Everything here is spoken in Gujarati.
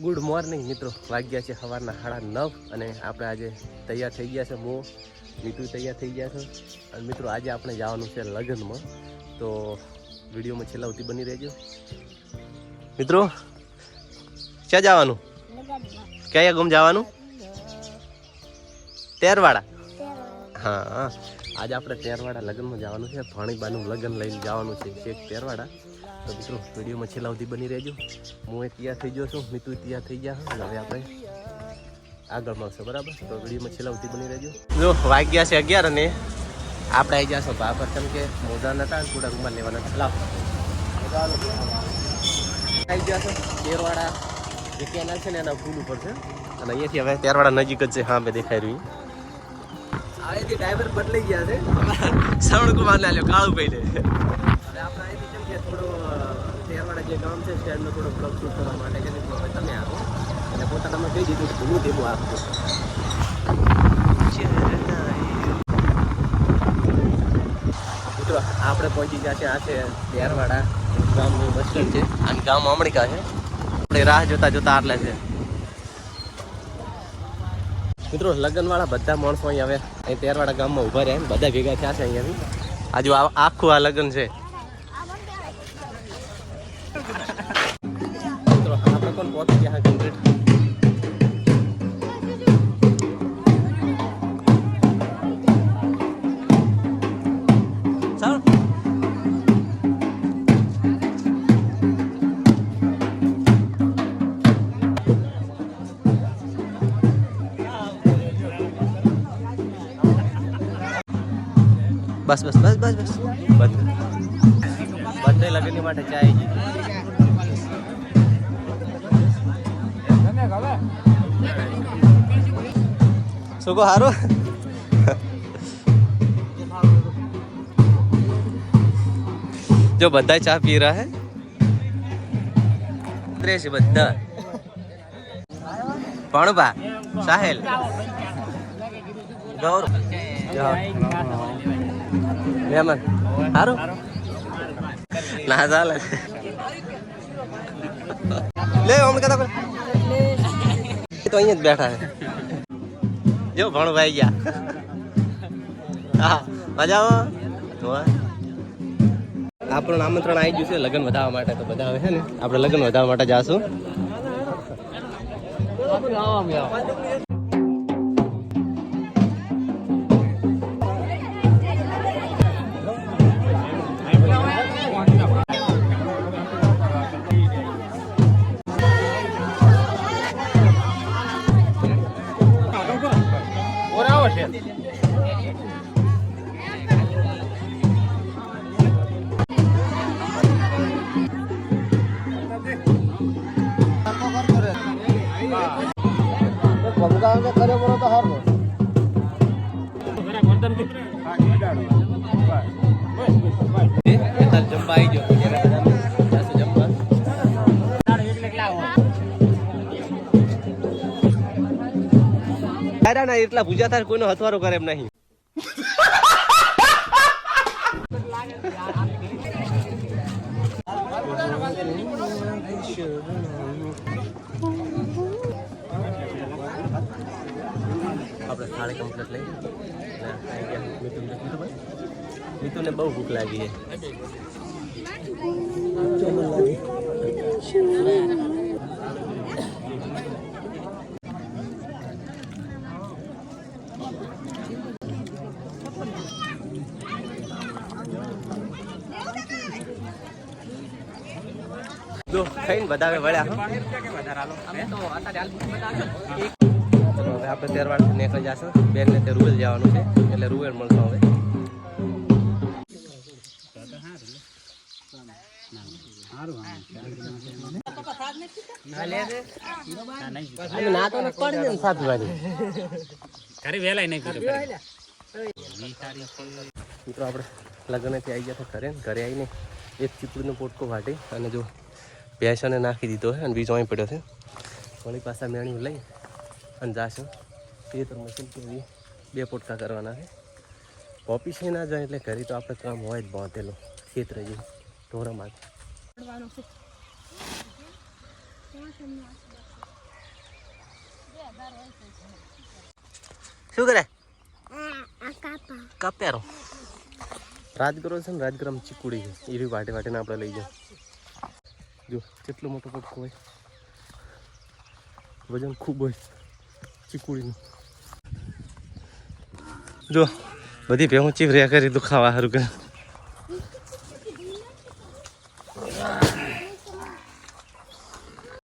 ગુડ મોર્નિંગ મિત્રો. વાગ્યા છે સવારના સાડા નવ અને આપણે આજે તૈયાર થઈ ગયા છે મો. મીઠું તૈયાર થઈ ગયા છે. અને મિત્રો, આજે આપણે જવાનું છે લગ્નમાં. તો વિડીયોમાં છેલ્લા સુધી બની રહેજો. મિત્રો, ક્યાં જવાનું? કયા ગુમ જવાનું? તેરવાડા. હા હા. આજે આપણે તેરવાડા લગ્નમાં જવાનું છે. ભાણીબાનું લગ્ન લઈને જવાનું છે. શેખ તેરવાડા. તો મિત્રો, વિડીયોમાં છેલ્લા સુધી બની રહેજો. હું એ તૈયાર થઈ ગયો છું. મિતુ તૈયાર થઈ ગયા અને હવે આપણે આગળ મળશે, બરાબર? તો વિડીયોમાં છેલ્લા સુધી બની રહેજો. જો, વાગ્યા છે અગિયાર અને આપણે આવી જશો બાપર કેમ કે મોજા નતા થોડા રૂમાલ લેવાના. લાવ. આવી છે તેરવાડા જે કેનાલ છે ને એના પુલ ઉપર છે. અને અહીંયાથી હવે તેરવાડા નજીક જ છે. હા, બે દેખાઈ રહ્યું. ડ્રાઈવર બદલાઈ ગયા છે. શ્રવણ કુમાર ને આલ્યો કાળું ભાઈ હવે આપણે કે તેરવાડા જે ગામ છે સ્ટેન્ડનો થોડો બ્લોક શૂટ કરવા માટે કે તમે આવો. એટલે પોતાનામાં કહી દીધું હું ધીમું આપજો મિત્રો, આપણે પહોંચી ગયા છે આ છે તેરવાડા ગામનું બસ સ્ટેન્ડ છે. અને ગામ અમણિકા છે. આપણે રાહ જોતા જોતા આટલે છે. મિત્રો લગ્ન વાળા બધા માણસો અહીં હવે અહીં તેરવાડા ગામમાં ઊભા રહ્યા બધા ભેગા થયા છે અહીંયાથી. આજુ આખું આ લગ્ન છે. બસ બસ બસ બસ બસ. બંધ બંધ લગ્નની માટે ચાય શું કહો હારું? જો બધા ચા પી રહ્યા હે? ઉતરે છે બધા. ભણભા સાહેલ. ગૌર મહેમાન સારું ના, ચાલે. લે હમણાં કદા તો અહીંયા જ બેઠા છે. જો, ભણભાઈ ગયા. હા મજા આવો આપણું આમંત્રણ આવી ગયું છે લગ્ન વધારવા માટે, તો બધા આવે છે ને, આપણે લગ્ન વધારવા માટે જાશું. જમવા આવી ગયો ત્યારે બધાને જમવા તારા ના એટલા ભૂજા થાય કોઈનો હથવારો કરે એમ નહીં. આપણે થાળી કમ્પ્લીટ લઈ. ગયા મિતુને બહુ ભૂખ લાગી છે. જો ખાઈને વધારે વળ્યા હવે આપણે તેરવાડ નીકળી જશું. બેન ને તે રૂવેલ જવાનું છે એટલે રૂવેલ મળશે હવે. અમે ના તો નથી પડી ને સાત વાગે. ઘરે વેલાય નહીં પીધું મિત્રો આપણે લગ્નથી આવી ગયા હતા ઘરે ઘરે આવીને એક ચીપડીનો પોટકો વાટી અને જો ભેંસોને નાખી દીધો છે અને બીજો અહીં પડ્યો છે. વળી પાછા મેણ્યું લઈ અને જાશું. એ તો મશીન કે બે પોટકા કરવાના છે. ઓફિસે ના જાય એટલે ઘરે તો આપણે કામ હોય જ બાંધેલું. ખેતરે જેવું ઢોરામાં. શું કરે? કાપ્યારો રાજગરો છે ને રાજગરામ ચીકુડી છે. એ વાટે વાટીને આપણે લઈ જાઓ. જો, કેટલો મોટો પટકો હોય. વજન ખૂબ હોય ચીકુડીનું. જો, બધી ભેહું ચીવર્યા કરી દુખાવા સારું કરે.